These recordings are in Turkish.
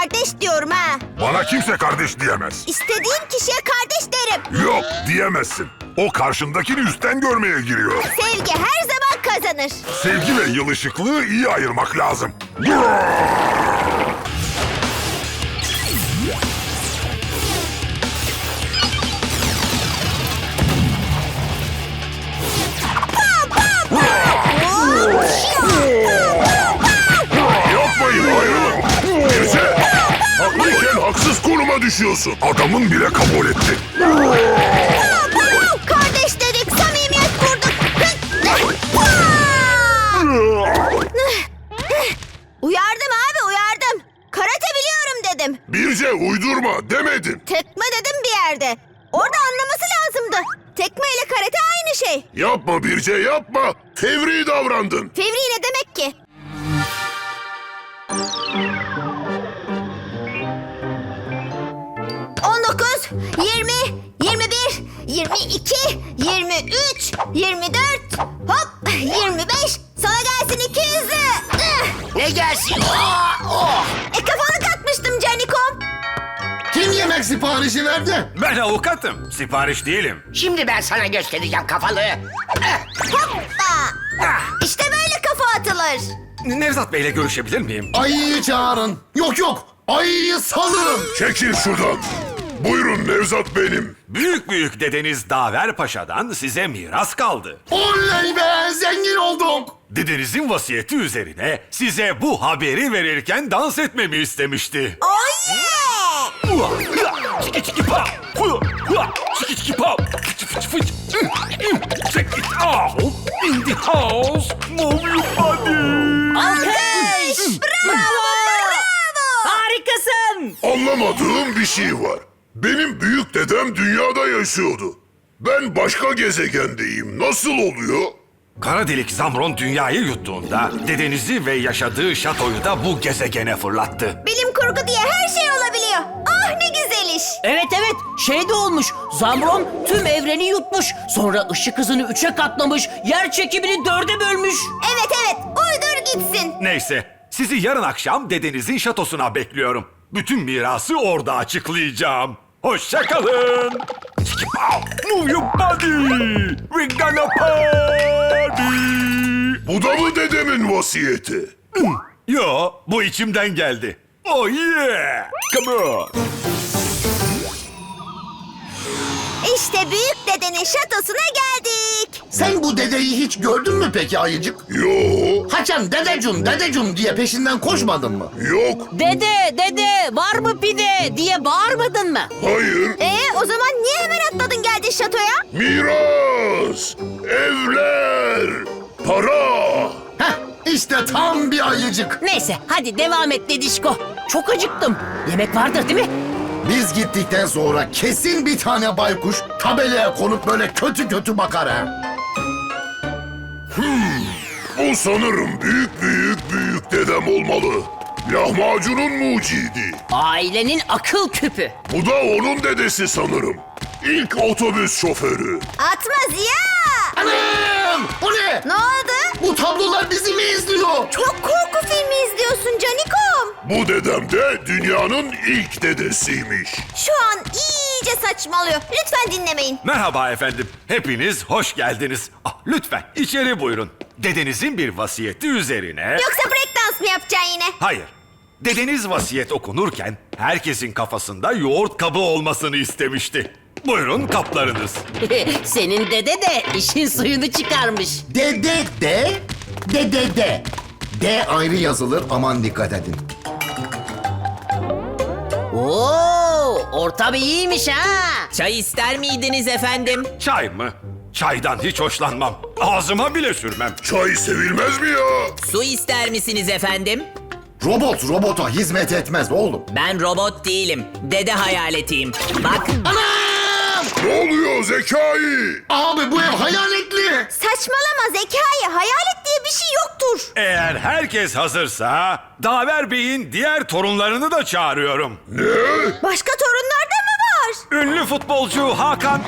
Kardeş diyorum ha. Bana kimse kardeş diyemez. İstediğim kişiye kardeş derim. Yok diyemezsin. O karşındakini üstten görmeye giriyor. Sevgi her zaman kazanır. Sevgi ve yılışıklığı iyi ayırmak lazım. Yapmayın düşüyorsun. Adamın bile kabul etti. Kardeş dedik, samimiyet kurduk. uyardım abi uyardım. Karate biliyorum dedim. Birce uydurma demedim. Tekme dedim bir yerde. Orada anlaması lazımdı. Tekme ile karate aynı şey. Yapma Birce yapma. Fevri davrandın. Fevri ne demek ki? 20, 21, 22, 23, 24, hop 25. Sana gelsin 200'ü. Ne gelsin? Oh. E kafanı katmıştım Canikom. Kim yemek siparişi verdi? Ben avukatım. Sipariş değilim. Şimdi ben sana göstereceğim kafalı. Hoppa. Ah. İşte böyle kafa atılır. Nevzat Bey'le görüşebilir miyim? Ayıyı çağırın. Yok yok. Ayıyı salın. Çekil şuradan. Buyurun Nevzat benim. Büyük büyük dedeniz Daver Paşa'dan size miras kaldı. Oley be zengin olduk. Dedenizin vasiyeti üzerine size bu haberi verirken dans etmemi istemişti. Hıa, çiki çiki pa, çiki çiki pa, fıçı fıçı fıç, ı, ı, check it out, in the house, move your body. Alkış! Bravo! Harikasın! Anlamadığım bir şey var. Benim büyük dedem dünyada yaşıyordu. Ben başka gezegendeyim. Nasıl oluyor? Kara delik Zamron dünyayı yuttuğunda dedenizi ve yaşadığı şatoyu da bu gezegene fırlattı. Bilim kurgu diye her şey olabiliyor. Ah ne güzel iş. Evet evet şey de olmuş. Zamron tüm evreni yutmuş. Sonra ışık hızını üçe katlamış. Yer çekimini dörde bölmüş. Evet evet uydur gitsin. Neyse, sizi yarın akşam dedenizin şatosuna bekliyorum. Bütün mirası orada açıklayacağım. Hoşça kalın. Çiki pow, move your body. We gonna party. Bu da mı dedemin vasiyeti? Yo, bu içimden geldi. Oh yeah. Come on. İşte büyük dedenin şatosuna geldik. Sen bu dedeyi hiç gördün mü peki ayıcık? Yo, Haçan dedecum dedecum diye peşinden koşmadın mı? yok, Dede dede var mı pide diye bağırmadın mı? hayır. Ee o zaman niye hemen atladın geldin şatoya? Miras, evler, para. Heh işte tam bir ayıcık. Neyse hadi devam et dedişko. Çok acıktım. Yemek vardır değil mi? Biz gittikten sonra kesin bir tane baykuş tabelaya konup böyle kötü kötü bakar ha. Bu sanırım büyük büyük büyük dedem olmalı. Lahmacunun mucidi. Ailenin akıl küpü. Bu da onun dedesi sanırım. İlk otobüs şoförü. Atma Ziya. Anam! O ne? Ne oldu? Bu dedem de dünyanın ilk dedesiymiş. Şu an iyice saçmalıyor. Lütfen dinlemeyin. Merhaba efendim. Hepiniz hoş geldiniz. Ah, lütfen içeri buyurun. Dedenizin bir vasiyeti üzerine... Yoksa breakdance mı yapacaksın yine? Hayır. Dedeniz vasiyet okunurken herkesin kafasında yoğurt kabı olmasını istemişti. Buyurun kaplarınız. Senin dede de işin suyunu çıkarmış. Dede de, dede de. D ayrı yazılır aman dikkat edin. Oo, ortam iyiymiş ha. Çay ister miydiniz efendim? Çay mı? Çaydan hiç hoşlanmam. Ağzıma bile sürmem. Çay sevilmez mi ya? Su ister misiniz efendim? Robot robota hizmet etmez oğlum. Ben robot değilim. Dede hayaletiyim. Bak Anam! Ne oluyor Zekai? Abi bu ev hayaletli. Saçmalama Zekai. Hayalet diye bir şey yoktur. Eğer herkes hazırsa Daver Bey'in diğer torunlarını da çağırıyorum. Ne? Başka torunlar da mı var? Ünlü futbolcu Hakan,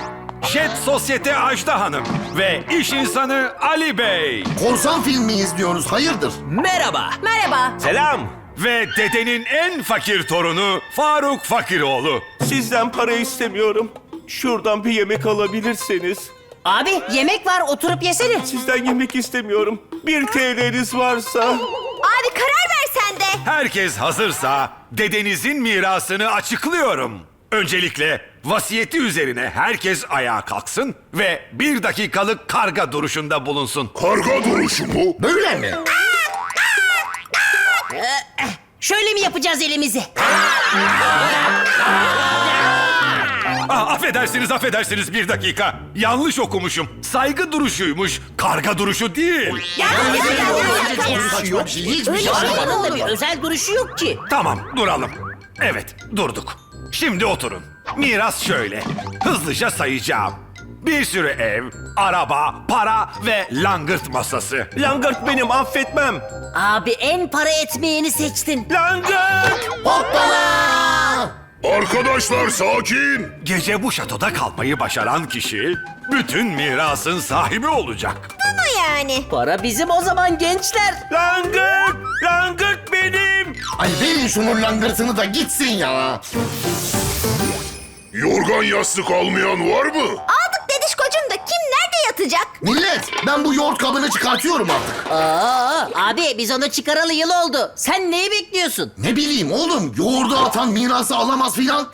Jet Sosyete Ajda Hanım ve iş insanı Ali Bey. Korsan filmi izliyoruz hayırdır? merhaba. Merhaba. Selam. ve dedenin en fakir torunu Faruk Fakiroğlu. Sizden para istemiyorum. Şuradan bir yemek alabilirseniz. Abi yemek var oturup yesene. Sizden yemek istemiyorum. Bir TL'niz varsa. Abi karar ver sen de. Herkes hazırsa dedenizin mirasını açıklıyorum. Öncelikle vasiyeti üzerine herkes ayağa kalksın ve bir dakikalık karga duruşunda bulunsun. Karga duruşu mu? Böyle mi? Şöyle mi yapacağız elimizi? Ah, affedersiniz affedersiniz bir dakika. Yanlış okumuşum. Saygı duruşuymuş. Karga duruşu değil. Saçma bir şey. Hiçbir şey Arabanın da bir özel duruşu yok ki. Tamam duralım. Evet durduk. Şimdi oturun. Miras şöyle. Hızlıca sayacağım. Bir sürü ev, araba, para ve langırt masası. Langırt benim affetmem. Abi en para etmeyeni seçtin. Langırt! Hoppala! Arkadaşlar sakin. Gece bu şatoda kalmayı başaran kişi bütün mirasın sahibi olacak. Ama yani. Para bizim o zaman gençler. Langırt! Langırt benim! Ay verin şunun langırtını da gitsin ya. Yorgan yastık almayan var mı? Aldık yatacak? Millet ben bu yoğurt kabını çıkartıyorum artık. Aa, abi biz onu çıkaralı yıl oldu. Sen neyi bekliyorsun? Ne bileyim oğlum yoğurdu atan mirası alamaz filan.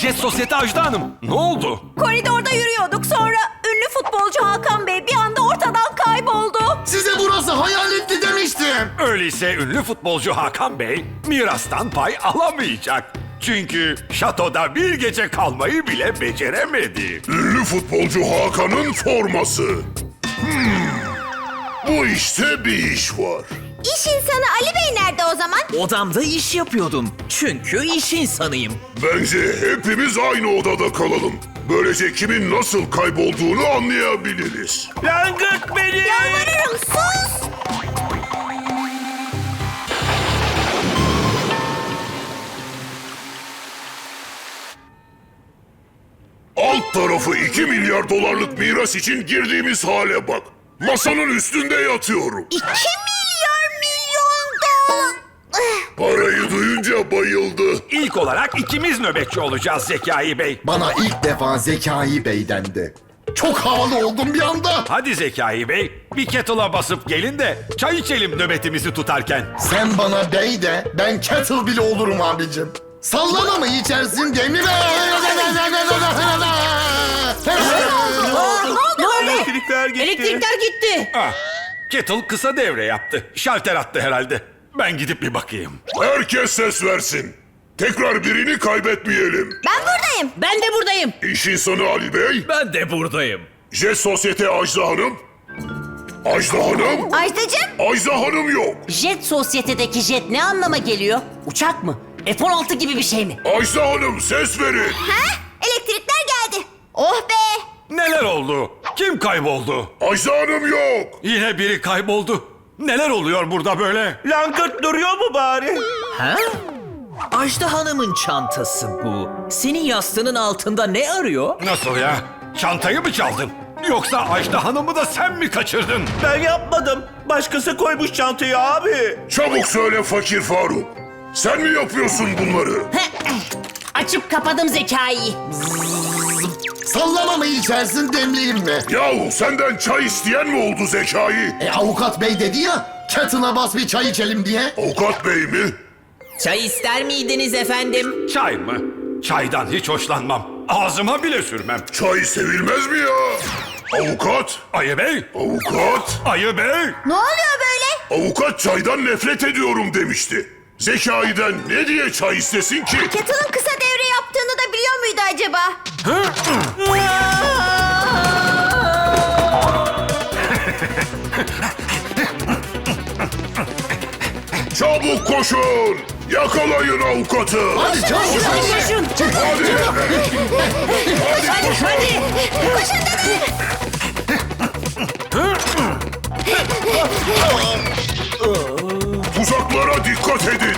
Jet Sosyete Ajda Hanım ne oldu? Koridorda yürüyorduk sonra ünlü futbolcu Hakan Bey bir anda ortadan kayboldu. Size burası hayaletli demiştim. Öyleyse ünlü futbolcu Hakan Bey mirastan pay alamayacak. Çünkü şatoda bir gece kalmayı bile beceremedi. Ünlü futbolcu Hakan'ın forması. Hmm. Bu işte bir iş var. İş insanı Ali Bey nerede o zaman? Odamda iş yapıyordum. Çünkü iş insanıyım. Bence hepimiz aynı odada kalalım. Böylece kimin nasıl kaybolduğunu anlayabiliriz. Langırt benim! Yalvarırım sus. Alt tarafı 2 milyar dolarlık miras için girdiğimiz hale bak. Masanın üstünde yatıyorum. 2 milyar milyon dolar. Parayı duyunca bayıldı. İlk olarak ikimiz nöbetçi olacağız Zekai Bey. Bana ilk defa Zekai Bey dendi. Çok havalı oldum bir anda. Hadi Zekai Bey bir kettle'a basıp gelin de çay içelim nöbetimizi tutarken. Sen bana bey de ben kettle bile olurum abicim. Sallama mı içersin demli be? Ne oldu? Elektrikler gitti. Elektrikler gitti. Ah, kettle kısa devre yaptı. Şalter attı herhalde. Ben gidip bir bakayım. Herkes ses versin. Tekrar birini kaybetmeyelim. Ben buradayım. Ben de buradayım. İş insanı Ali Bey, Ben de buradayım. Jet Sosyete Ajda Hanım. Ajda Hanım, Ajdacığım. Ajda Hanım yok. Jet sosyetedeki jet ne anlama geliyor? Uçak mı? F-16 gibi bir şey mi? Ajda Hanım ses verin. Ha? Elektrikler geldi. Oh be. Neler oldu? Kim kayboldu? Ajda Hanım yok. Yine biri kayboldu. Neler oluyor burada böyle? Langırt duruyor mu bari? Ha? Ajda Hanım'ın çantası bu. Senin yastığının altında ne arıyor? Nasıl ya? Çantayı mı çaldın? Yoksa Ajda Hanım'ı da sen mi kaçırdın? Ben yapmadım. Başkası koymuş çantayı abi. Çabuk söyle Fakir Faruk. Sen mi yapıyorsun bunları? Açıp kapadım zekayı. Sallama mı içersin demleyeyim mi? Yahu senden çay isteyen mi oldu zekayı? E avukat bey dedi ya kettle'a bas bir çay içelim diye. Avukat bey mi? Çay ister miydiniz efendim? Çay mı? Çaydan hiç hoşlanmam. Ağzıma bile sürmem. Çay sevilmez mi ya? Avukat, Ayı Bey! avukat. Ayı Bey! Ne oluyor böyle? Avukat çaydan nefret ediyorum demişti. Zekai'den ne diye çay istesin ki? Kettle'ın kısa devre yaptığını da biliyor muydu acaba? Çabuk koşun! Yakalayın avukatı! Hadi çabuk. Koşun. Hadi! Hadi hadi. Koşun dedim. Tuzaklara dikkat edin!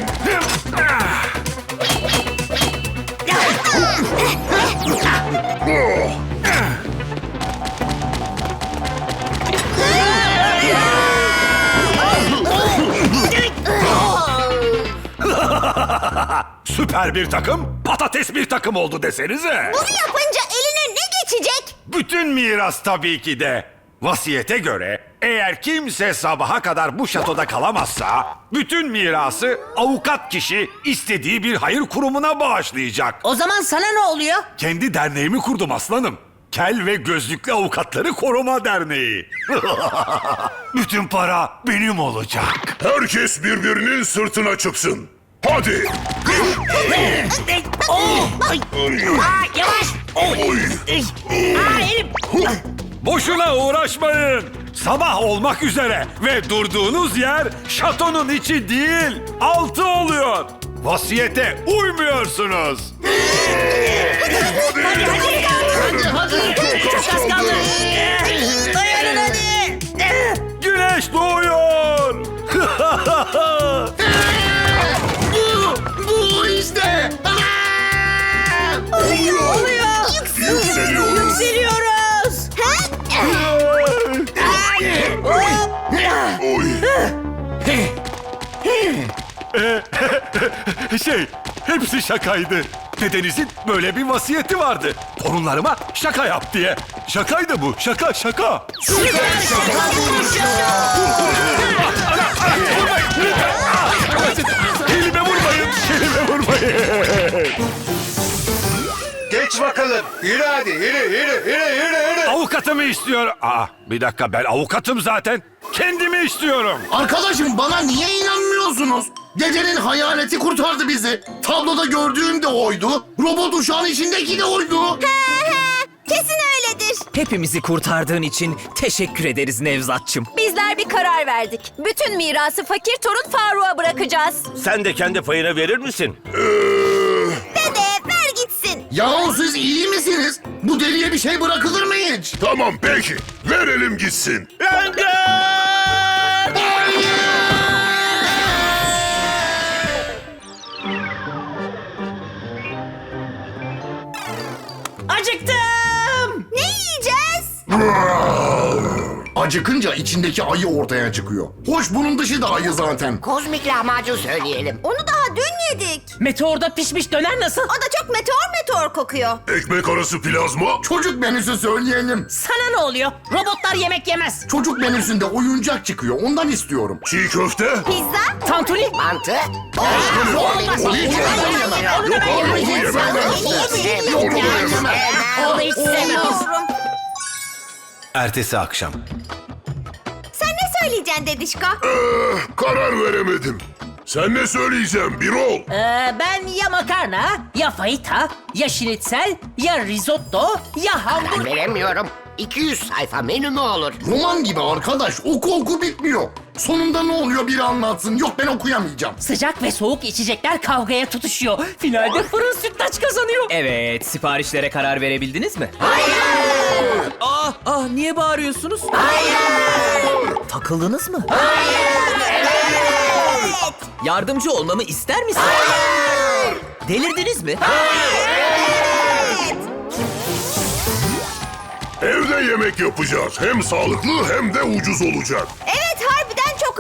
Süper bir takım, patates bir takım oldu desenize. Bunu yapınca eline ne geçecek? Bütün miras tabii ki de. Vasiyete göre eğer kimse sabaha kadar bu şatoda kalamazsa bütün mirası avukat kişi istediği bir hayır kurumuna bağışlayacak. O zaman sana ne oluyor? Kendi derneğimi kurdum aslanım. Kel ve Gözlüklü Avukatları Koruma Derneği. bütün para benim olacak. Herkes birbirinin sırtına çıksın. Hadi. Aa, yavaş. Oy. Aa, elim. Boşuna uğraşmayın. Sabah olmak üzere ve durduğunuz yer şatonun içi değil, altı oluyor. Vasiyete uymuyorsunuz. Hadi hadi. Çok az kaldı. Dayanın hadi. Güneş doğuyor. şey, hepsi şakaydı. Dedenizin böyle bir vasiyeti vardı. Torunlarıma şaka yap diye. Şakaydı bu, şaka şaka. Elime vurmayın, elime vurmayın. Geç bakalım. Yürü hadi. Yürü yürü yürü yürü yürü. Avukatımı istiyor. Aa, bir dakika ben avukatım zaten. Kendimi istiyorum. Arkadaşım bana niye inanmıyorsunuz? Dedenin hayaleti kurtardı bizi. Tabloda gördüğüm de oydu. Robot uşağın içindeki de oydu. Kesin öyledir. Hepimizi kurtardığın için teşekkür ederiz Nevzatçım. Bizler bir karar verdik. Bütün mirası fakir torun Faruk'a bırakacağız. Sen de kendi payına verir misin? Dede ver gitsin. Yahu siz iyi misiniz? Bu deliye bir şey bırakılır mı hiç? Tamam peki. Verelim gitsin. Acıktım. Acıkınca içindeki ayı ortaya çıkıyor. Hoş bunun dışı da ayı zaten. Kozmik lahmacun söyleyelim. Onu daha dün yedik. Meteorda pişmiş döner nasıl? O da çok meteor meteor kokuyor. Ekmek arası plazma. Çocuk menüsü söyleyelim. Sana ne oluyor? Robotlar yemek yemez. Çocuk menüsünde oyuncak çıkıyor. Ondan istiyorum. Çiğ köfte. Pizza? Tantuni? Mantı. Onu hiç yemem. Yok abi onu yemem ben. Onu da yemem. Onu hiç sevmem. Ertesi akşam. Sen ne söyleyeceksin dedişko? Eh, karar veremedim. Sen ne söyleyeceksin Birol? Ee, ben ya makarna, ya fajita, ya şinitsel, ya risotto, ya Ben hamburger. veremiyorum. 200 sayfa menü mü olur? Roman gibi arkadaş. Oku oku bitmiyor. Sonunda ne oluyor biri anlatsın. Yok ben okuyamayacağım. Sıcak ve soğuk içecekler kavgaya tutuşuyor. Finalde fırın sütlaç kazanıyor. Evet, siparişlere karar verebildiniz mi? Ah, ah niye bağırıyorsunuz? Takıldınız mı? Yardımcı olmamı ister misiniz? Delirdiniz mi? Evde yemek yapacağız. Hem sağlıklı hem de ucuz olacak. Evet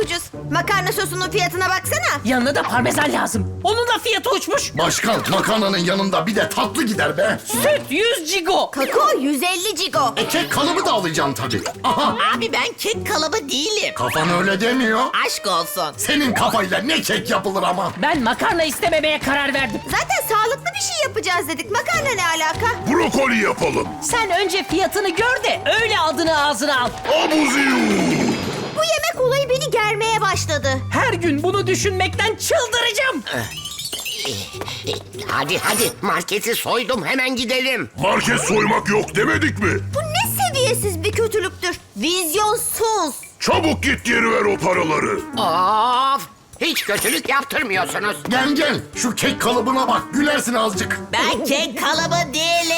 ucuz. Makarna sosunun fiyatına baksana. Yanına da parmesan lazım. Onun da fiyatı uçmuş. Başkan makarnanın yanında bir de tatlı gider be. Süt 100 cigo. Kakao 150 cigo. E kek kalıbı da alacağım tabii. Aha Abi ben kek kalıbı değilim. kafan öyle demiyor. Aşk olsun. Senin kafayla ne kek yapılır ama. Ben makarna istememeye karar verdim. Zaten sağlıklı bir şey yapacağız dedik. Makarna ne alaka? Brokoli yapalım. Sen önce fiyatını gör de öyle adını ağzına al. Abuziyu. Germeye başladı. Her gün bunu düşünmekten çıldıracağım. Hadi hadi marketi soydum hemen gidelim. Market soymak yok demedik mi? Bu ne seviyesiz bir kötülüktür. Vizyonsuz. Çabuk git geri ver o paraları. Of! Hiç kötülük yaptırmıyorsunuz. Gel gel şu kek kalıbına bak gülersin azıcık. Ben kek kalıbı değilim.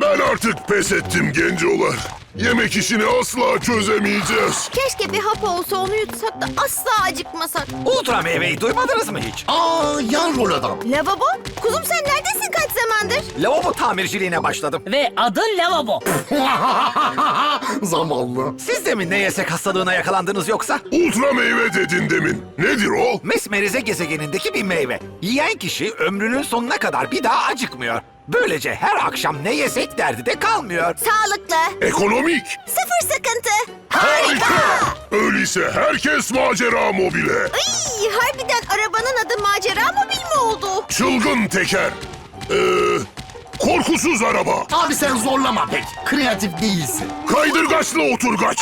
Ben artık pes ettim gencolar. Yemek işini asla çözemeyeceğiz. Keşke bir hap olsa onu yutsak da asla acıkmasak. Ultra meyveyi duymadınız mı hiç? Aa yan rol adam. Lavabo? Kuzum sen neredesin kaç zamandır? Lavabo tamirciliğine başladım. Ve adı lavabo. Zavallı. Siz de mi ne yesek hastalığına yakalandınız yoksa? Ultra meyve dedin demin. Nedir o? Mesmerize gezegenindeki bir meyve. Yiyen kişi ömrünün sonuna kadar bir daha acıkmıyor. Böylece her akşam ne yesek derdi de kalmıyor. Sağlıklı. Ekonomik. Sıfır sıkıntı. Harika. Öyleyse herkes macera mobile. Ay, harbiden arabanın adı macera mobil mi oldu? Çılgın teker. Ee, korkusuz araba. Abi sen zorlama pek. Kreatif değilsin. Kaydırgaçlı oturgaç.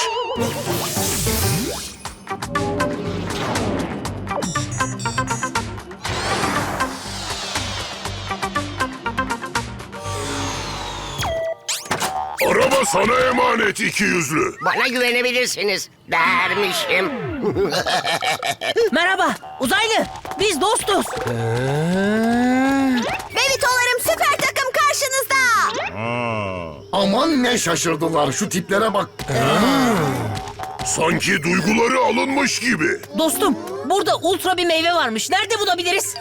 Sana emanet iki yüzlü. Bana güvenebilirsiniz dermişim. Merhaba uzaylı. Biz dostuz. Bebitolarım süper takım karşınızda. Aman ne şaşırdılar şu tiplere bak. Sanki duyguları alınmış gibi. Dostum burada ultra bir meyve varmış. Nerede bulabiliriz?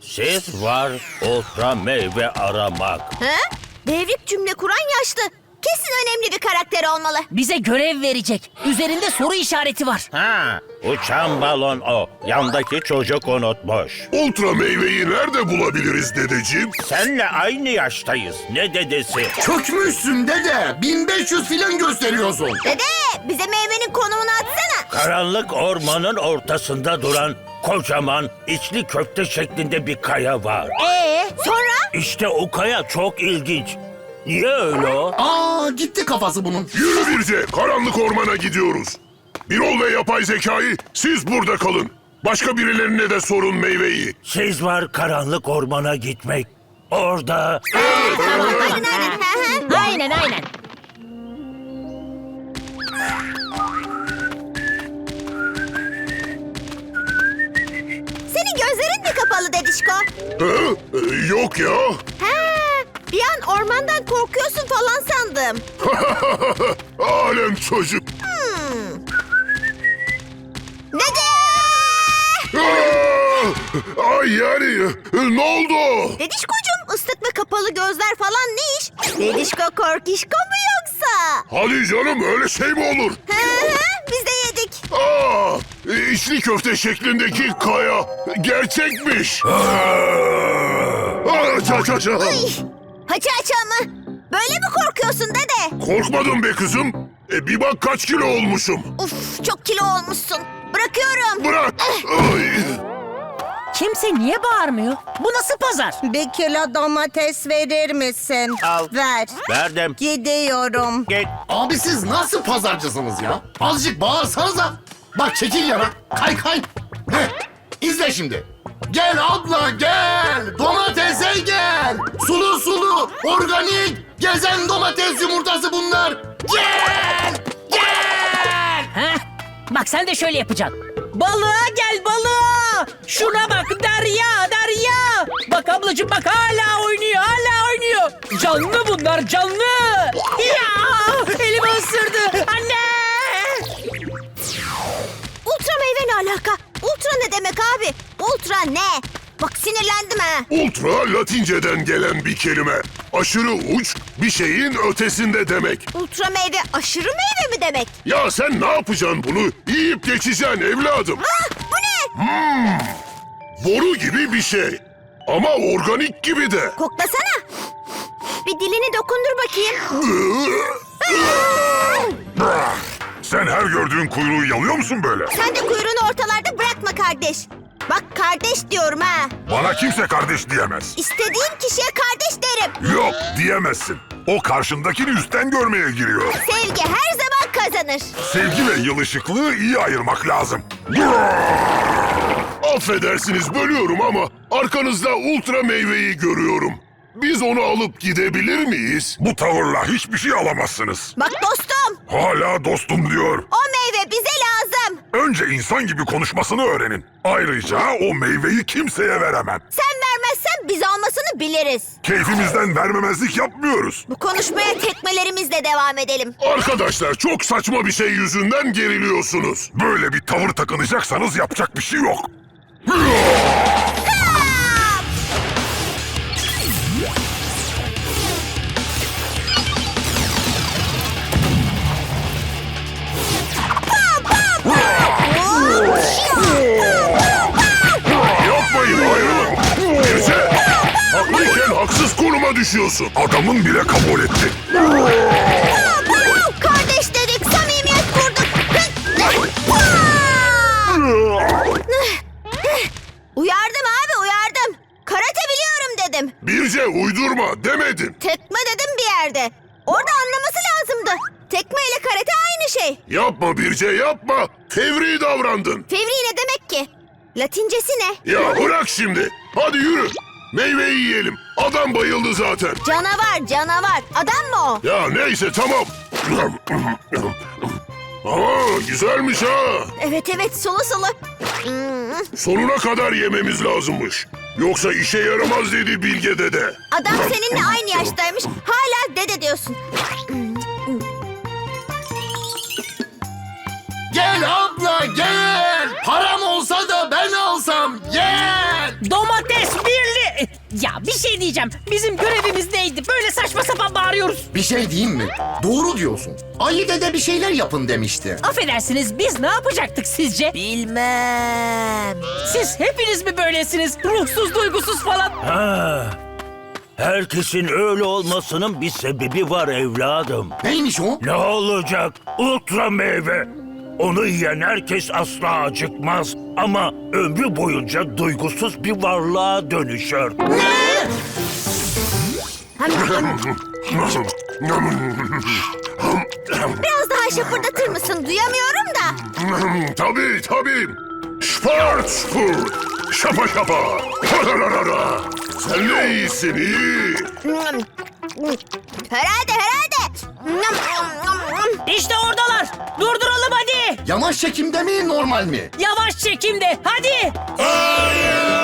Siz var ultra meyve aramak. Ha? Devrik cümle kuran yaşlı. Kesin önemli bir karakter olmalı. Bize görev verecek. Üzerinde soru işareti var. Ha, uçan balon o. Yandaki çocuk unutmuş. Ultra meyveyi nerede bulabiliriz dedeciğim? Senle aynı yaştayız. Ne dedesi? Çökmüşsün dede. 1500 filan gösteriyorsun. Dede bize meyvenin konumunu atsana. Karanlık ormanın ortasında duran kocaman içli köfte şeklinde bir kaya var. Ee, sonra? İşte o kaya çok ilginç. Niye öyle o? Aa gitti kafası bunun. Yürü Birce, karanlık ormana gidiyoruz. Birol ve yapay zekayı siz burada kalın. Başka birilerine de sorun meyveyi. Siz var karanlık ormana gitmek. Orada Aynen aynen. Aynen aynen. Senin gözlerin mi kapalı dedişko? Hı? Ee, Yok ya. Ha, bir an ormandan korkuyorsun falan sandım. Alem çocuk. Dede! Aa! Ay yani e, ne oldu? Dedişkocuğum ıslık ve kapalı gözler falan ne iş? Dedişko korkişko mu yoksa? Hadi canım öyle şey mi olur? Hı hı, biz de yedik. Aa, e, içli köfte şeklindeki kaya gerçekmiş. Aa, ça, ça, ça. Ay, hacı aça mı? Böyle mi korkuyorsun dede? Korkmadım be kızım. E, bir bak kaç kilo olmuşum. Uf çok kilo olmuşsun. Bırakıyorum. Bırak. Ay. Kimse niye bağırmıyor? Bu nasıl pazar? Bir kilo domates verir misin? Al. Ver. verdim. Gidiyorum. Git. Abi siz nasıl pazarcısınız ya? Azıcık bağırsanıza. Bak çekil yana. Kay kay. Heh, izle şimdi. Gel abla gel. Domatese gel. Sulu sulu, organik, gezen domates yumurtası bunlar. Gel. Gel. Heh, bak sen de şöyle yapacaksın. Balığa gel balığa. Şuna bak Derya Derya. Bak ablacığım bak hala oynuyor hala oynuyor. Canlı bunlar canlı. Ya elimi ısırdı. Anne. Ultra meyve ne alaka? Ultra ne demek abi? Ultra ne? Bak sinirlendim ha. Ultra Latinceden gelen bir kelime. Aşırı uç, bir şeyin ötesinde demek. Ultra meyve aşırı meyve mi demek? Ya sen ne yapacaksın bunu? Yiyip geçeceksin evladım. Ah ne? Boru gibi bir şey. Ama organik gibi de. Koklasana. Bir dilini dokundur bakayım. Sen her gördüğün kuyruğu yalıyor musun böyle? Sen de kuyruğunu ortalarda bırakma kardeş. Bak kardeş diyorum ha. Bana kimse kardeş diyemez. İstediğim kişiye kardeş derim. Yok diyemezsin. O karşındakini üstten görmeye giriyor. Sevgi her zaman kazanır. Sevgi ve yılışıklığı iyi ayırmak lazım. Affedersiniz bölüyorum ama arkanızda ultra meyveyi görüyorum. Biz onu alıp gidebilir miyiz? Bu tavırla hiçbir şey alamazsınız. Bak dostum Hala dostum diyor. o meyve bize lazım. Önce insan gibi konuşmasını öğrenin. Ayrıca o meyveyi kimseye veremem. Sen vermezsen biz almasını biliriz. Keyfimizden vermemezlik yapmıyoruz. Bu konuşmaya tekmelerimizle devam edelim. Arkadaşlar çok saçma bir şey yüzünden geriliyorsunuz. Böyle bir tavır takınacaksanız yapacak bir şey yok. Konuşuyorsun? Adamın bile kabul etti. Kardeş dedik, samimiyet kurduk. uyardım abi, uyardım. Karate biliyorum dedim. Birce uydurma demedim. Tekme dedim bir yerde. Orada anlaması lazımdı. Tekme ile karate aynı şey. Yapma Birce yapma. Fevri davrandın. Fevri ne demek ki? Latincesi ne? Ya bırak şimdi. Hadi yürü. Meyveyi yiyelim. Adam bayıldı zaten. Canavar, canavar. Adam mı o? Ya neyse tamam. Aa güzelmiş ha. Evet evet, solu. Hmm, Sonuna kadar yememiz lazımmış. Yoksa işe yaramaz dedi Bilge dede. Adam seninle aynı yaştaymış. Hala dede diyorsun. Gel abla gel. Bir şey diyeceğim. Bizim görevimiz neydi? Böyle saçma sapan bağırıyoruz. Bir şey diyeyim mi? Doğru diyorsun. Ali dede bir şeyler yapın demişti. Affedersiniz biz ne yapacaktık sizce? Bilmem. Siz hepiniz mi böylesiniz? Ruhsuz, duygusuz falan. Ha. Herkesin öyle olmasının bir sebebi var evladım. Neymiş o? Ne olacak? Ultra meyve. Onu yiyen herkes asla acıkmaz ama ömrü boyunca duygusuz bir varlığa dönüşür. Biraz daha şapırdatır mısın? Duyamıyorum da. tabii tabii. Sport sport. Şapa şapa. Hararara. Sen de iyisin iyi. Herhalde herhalde. İşte oradalar. Durduralım hadi. Yavaş çekimde mi normal mi? Yavaş çekimde. Hadi. Hayır.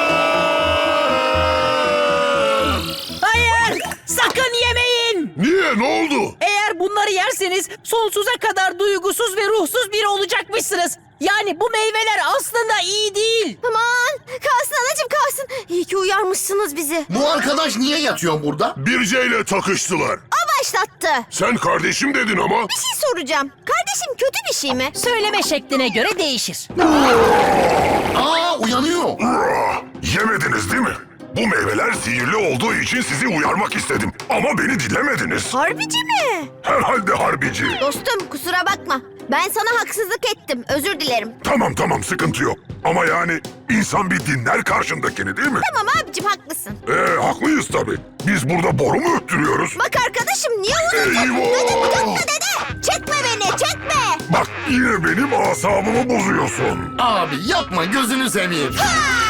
Sakın yemeyin. Niye ne oldu? Eğer bunları yerseniz sonsuza kadar duygusuz ve ruhsuz biri olacakmışsınız. Yani bu meyveler aslında iyi değil. Aman kalsın anacığım kalsın. İyi ki uyarmışsınız bizi. Bu arkadaş niye yatıyor burada? Birce ile takıştılar. O başlattı. Sen kardeşim dedin ama. Bir şey soracağım. Kardeşim kötü bir şey mi? Söyleme şekline göre değişir. Aa uyanıyor. Yemediniz değil mi? Bu meyveler sihirli olduğu için sizi uyarmak istedim. Ama beni dinlemediniz. Harbici mi? Herhalde harbici. Dostum kusura bakma. Ben sana haksızlık ettim. Özür dilerim. Tamam tamam sıkıntı yok. Ama yani insan bir dinler karşındakini değil mi? Tamam abicim haklısın. Ee haklıyız tabii. Biz burada boru mu öttürüyoruz? Bak arkadaşım niye uzun Eyvah! Dede dakika dede. Çekme beni çekme. Bak yine benim asabımı bozuyorsun. Abi yapma gözünü seveyim. Aa!